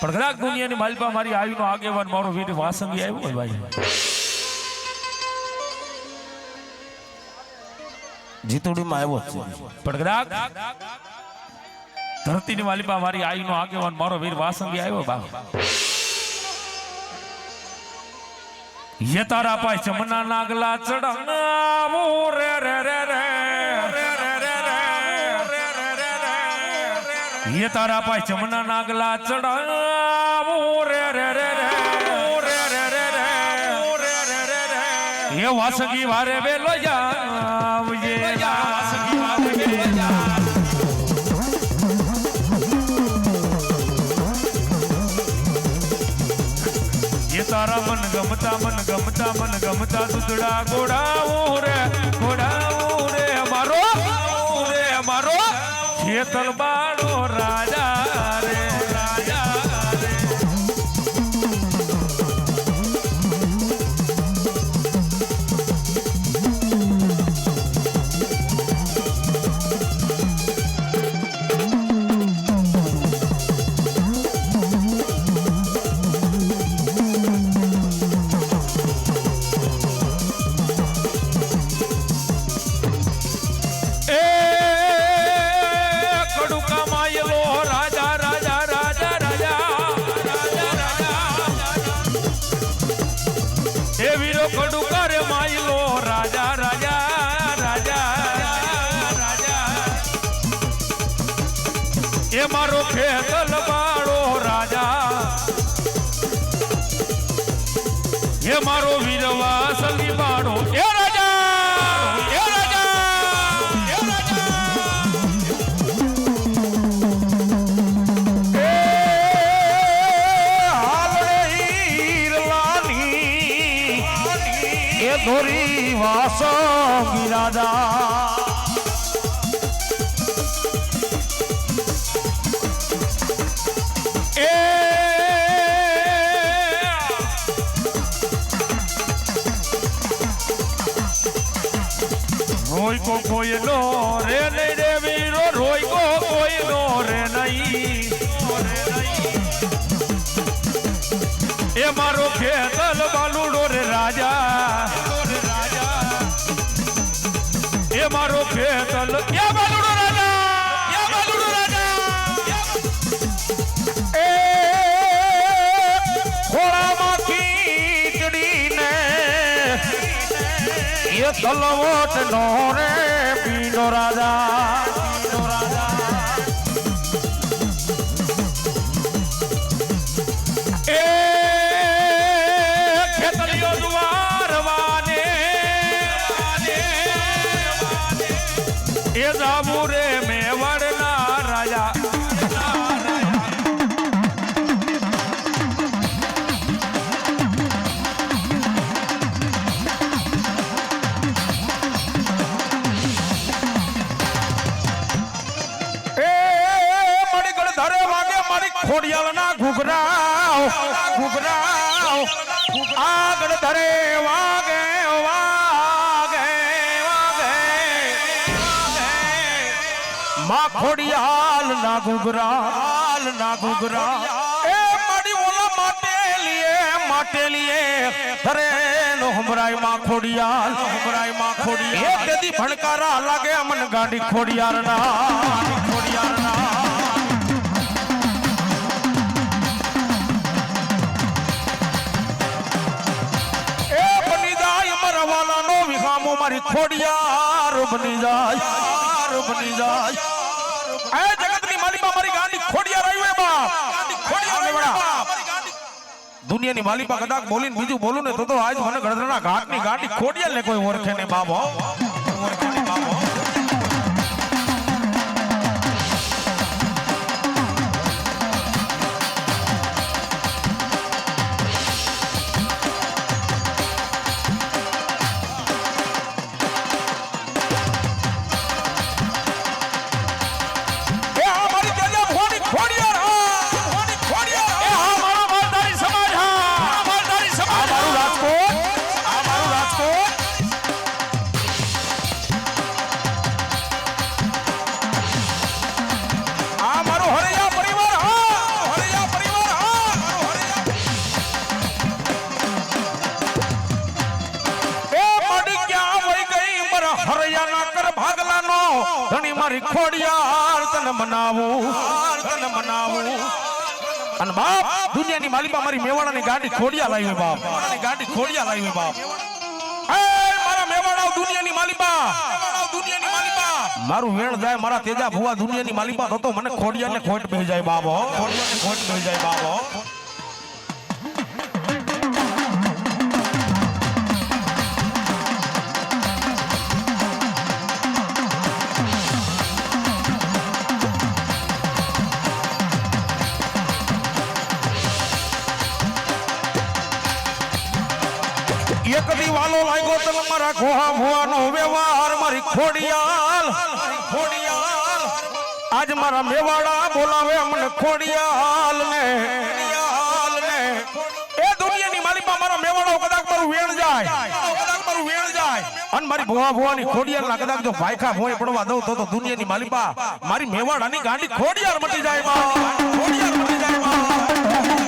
પણ કદાચ દુનિયાની માલપા મારી આવીનો આગેવાન મારો વીર વાસંગી આવ્યો હોય ભાઈ. જીતુડીમાં આવ્યો છે. પણ કદાચ ધરતીની માલિપા મારી આઈનો આગેવાન મારો વીર વાસંગી આવ્યો બા. યે તારા પાય ચમના નાગલા ચડાવો રે રે રે રે યે તારા પાય ચમના નાગલા ચડાવો રે રે રે રે એ વાસંગી વારે વેલો જાવજે વાસંગી વારે વેલો જાવ એ તારા મન ગમતા મન ગમતા મન ગમતા દૂધડા ગોડાવું રે ગોડાવું રે મારો રે મારો ખેતર બાળો કડુકા વાસો એ રોય કો કોઈ નો રે નહીં રે વીરો રોય કો કોઈ નો રે નહીં. એ મારો ખેતલ બાલુડો રે રાજા. એ મારો ખેતલ એ બાલુડો રાજા! એ બાલુડો રાજા! એ ખોળામાં તલવટ નો રે પીડો રાજા. એ જાબુ રે મેવાડના રાજા. ઘૂઘરાઓ ઘૂઘરાઓ. આગળ ધરે વાગે માં ખોડિયાલ ના ઘૂઘરાલ ના ઘૂઘરા એ મારી ઓલા માટે લીએ માટે લીએ અરે નો હમરાયમાં ખોડિયાલ. હમરાયમાં ખોડિયાલ. એ તેદી ભણકારા લાગે અમન ગાડી ખોડિયાર ના ખોડિયાર ના એ બની જાય મારા વાલાનો વિહામો મારી ખોડિયાર બની જાય. બની જાય. બાપ. દુનિયાની માલિકા કદાચ બોલીને બીજું બોલું ને તો તો આજ મને ગળદરના ઘાટની ગાંઠી ખોડિયાર ને કોઈ ઓળખે ને બાપ હો ઓળખે ને બાપ હો. ખોડિયાર તને મનાવું. તને મનાવું. અને બાપ દુનિયાની માલિકા મારી મેવાડાની ગાડી ખોડિયા લાવી બાપ. ગાડી ખોડિયા લાવી બાપ. મારા મેવાડા દુનિયાની માલિકા. દુનિયાની માલિકા. મારું વેણ જાય મારા તેજા ભુવા દુનિયાની માલિકા થતો તો મને ખોડિયાને ખોટ ભેજાય જાય બાબો ખોડિયાને ખોટ ભેજાય જાય બાબો મારા ખોહા ભુવાનો વ્યવહાર મારી ખોડિયાલ. ખોડિયાલ આજ મારા મેવાડા બોલાવે અમને ખોડિયાલ ને એ દુનિયાની માલિકમાં મારા મેવાડો કદાચ મારું વેણ જાય. અને મારી ભુવા ભુવાની ખોડિયાર ના કદાચ જો ભાઈખા ભોય પડવા દઉં તો દુનિયાની માલિપા મારી મેવાડાની ગાંડી ખોડિયાર મટી જાય ખોડિયાર મટી જાય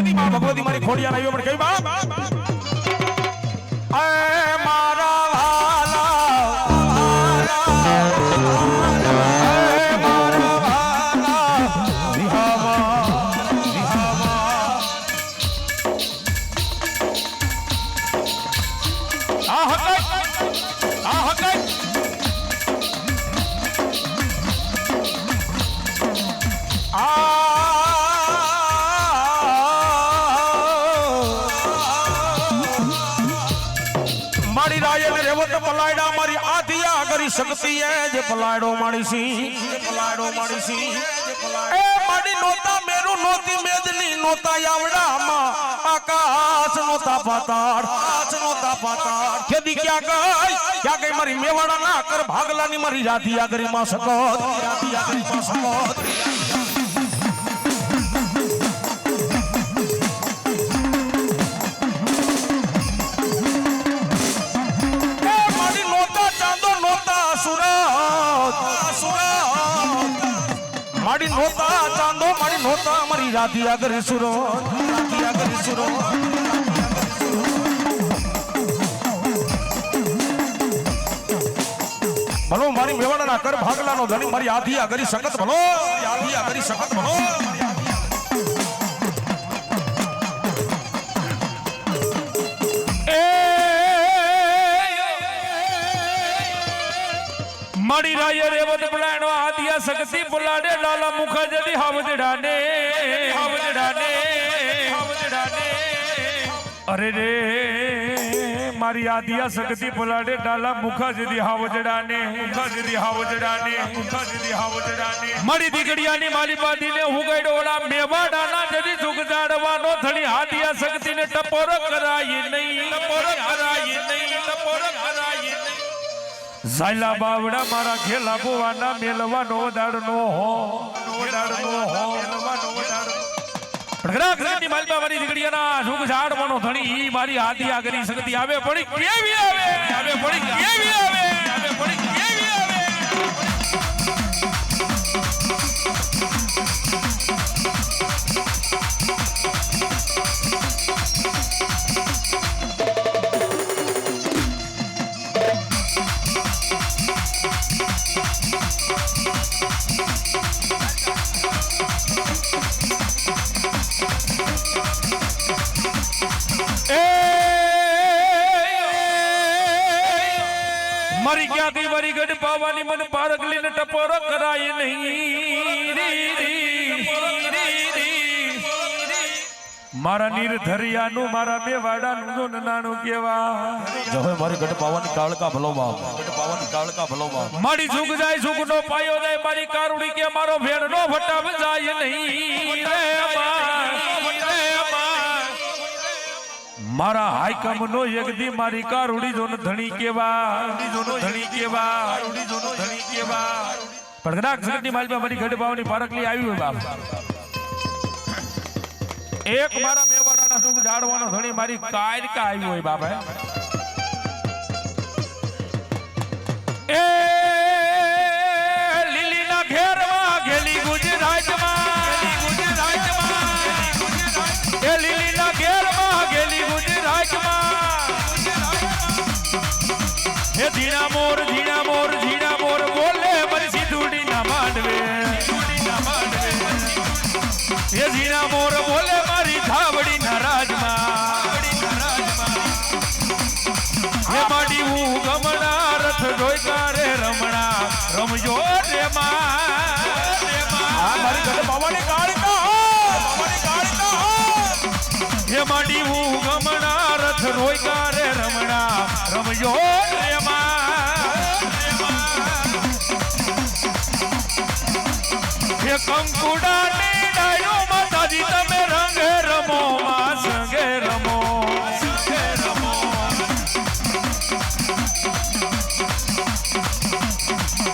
કેદી માં ભગવતી મારી ખોડિયા આવી પણ કઈ બાપ? કરી શકતી એ જે પલાયડો મારી સી જે પલાયડો મારી સી એ મારી નોતા મેરું નોતી મેદની નોતા આવડામાં આકાશ નોતા પાતાળ. આકાશ નોતા પાતાળ કેદી ક્યાં ગઈ? ક્યાં ગઈ મારી મેવાડા ના કર ભાગલાની મારી રાધિયા કરી માં સકોત રાધિયા કરી માં સકોત મારી નોતા ચાંદો મારી નોતા મારી રાધી આગળ સુરો. રાધી આગળ સુરો. ભલો મારી મેવાડાના કર ભાગલાનો ધણી, મારી આધી આગળ સખત ભલો આધી આગળ સખત ભલો. મારી રાય રેવત પલાણો આદિયા શક્તિ પુલાડે લાલા મુખા જદી હાવજડાને હાવજડાને હાવજડાને. અરે રે, મારી આદિયા શક્તિ પુલાડે ડાલા મુખા જદી હાવજડાને મુખા જદી હાવજડાને મુખા જદી હાવજડાને. મારી દીકડીયાની માલી બાદીને હું ગઈડો ઓલા મેવાડાના જદી સુખ જાડવાનો થણી આદિયા શક્તિને ટપોરો કરાય નહીં, ટપોરો કરાય નહીં. ઝાલા બાવડા મારા ખેલા બોવાના મેલવાનો દાડનો હો. દાડનો હો. પ્રગરા મારી દીકરીયાના સુખ ઝાડવાનો ધણી ઈ મારી હાથી આગરી શક્તિ. આવે પડી કેવી આવે? આવે પડી કેવી આવે? આવે પડી કેવી આવે? મારી થી મારી ગઢ પાવાની મને પારગલી ને ટપોરો કરાય નહીં. મારા નીર ધરિયાનું મારા બે વાડાનું જો નાનું કેવા. જો હવે મારી ગઢ પાવાની કાળકા ભલો બાપ ગઢ પાવાની કાળકા ભલો બાપ. મારી સુખ જાય સુખ નો પાયો જાય મારી કારુડી કે મારો ભેડ નો ભટાવ જાય નહીં. રે બા, મારા હાઈકમ નો યગદી મારી કારુડી જોન ધણી કેવા. ધણી કેવા. ધણી કેવા પડગડાક સંગતની માલમાં મારી ગઢ ભાવની પારકલી આવી હોય બાપ. એક મારા મેવાડાના સુખ જાડવાનો ધણી મારી કાયરકા આવી હોય બાપા હે ઝીણા મોર ઝીણા મોર ઝીણા મોર બોલે મારી સીધુડી ના માંડવે હે ઝીણા મોર બોલે મારી ધાવડી ના રાજમાં હે માડી હું ગમણા રથ જોઈ કારે રમણા રમજો રે માં રે માં. આ મારી ગઢ બાવાની કાળિકા હો બાવાની કાળિકા હો હે માડી હું ગમણા રથ રોઈ કારે રમણા રમજો કંકુડા ની ડાયો માતાજી તમે રંગે રમો માં સંગે રમો.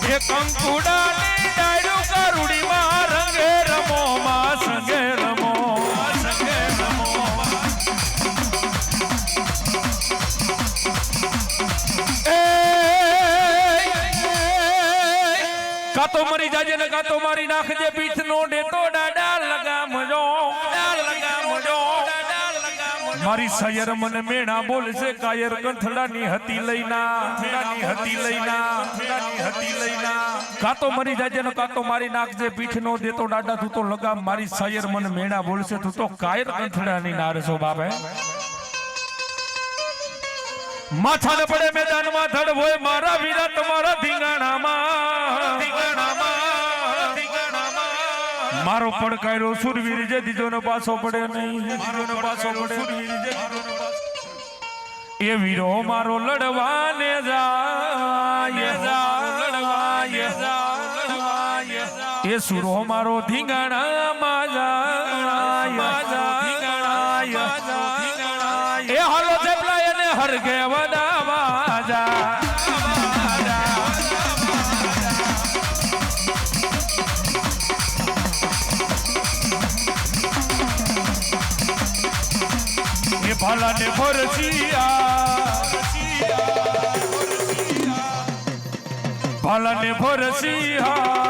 હે કંકુડા ની ડાયો કરુડી માં રંગે રમો માં સંગે રમો. કાતો મરી જાજે ને કાતો મારી નાખજે પીઠ નો ડેટો ડાડા લગામજો લગામજો મારી સયર મને મેણા બોલશે કાયર કંથડાની હતી લઈના. ની હતી લઈના ની હતી લઈના. કાતો મરી જાજે ને કાતો મારી નાખજે પીઠ નો દેતો ડાડા તું તો લગામ. મારી સયર મને મેણા બોલશે તું તો કાયર કંથડાની નારસો બાપે. માથાને પડે મેદાનમાં ધડ હોય, મારા વીરા તમારા ધીંગાણામાં. ધીંગાણામાં મારો પડકાયરો સુરવીર જે દીજો નો પાછો પડે નહીં. એ વીરો મારો લડવાને જાય. જાય એ સુરો મારો ધીંગાણામાં જાય. ધીંગાણાય એ હાલો હરગે વડાવા જા એ ભાલાને ફરસિયા ભાલાને ફરસિયા ફરસિયા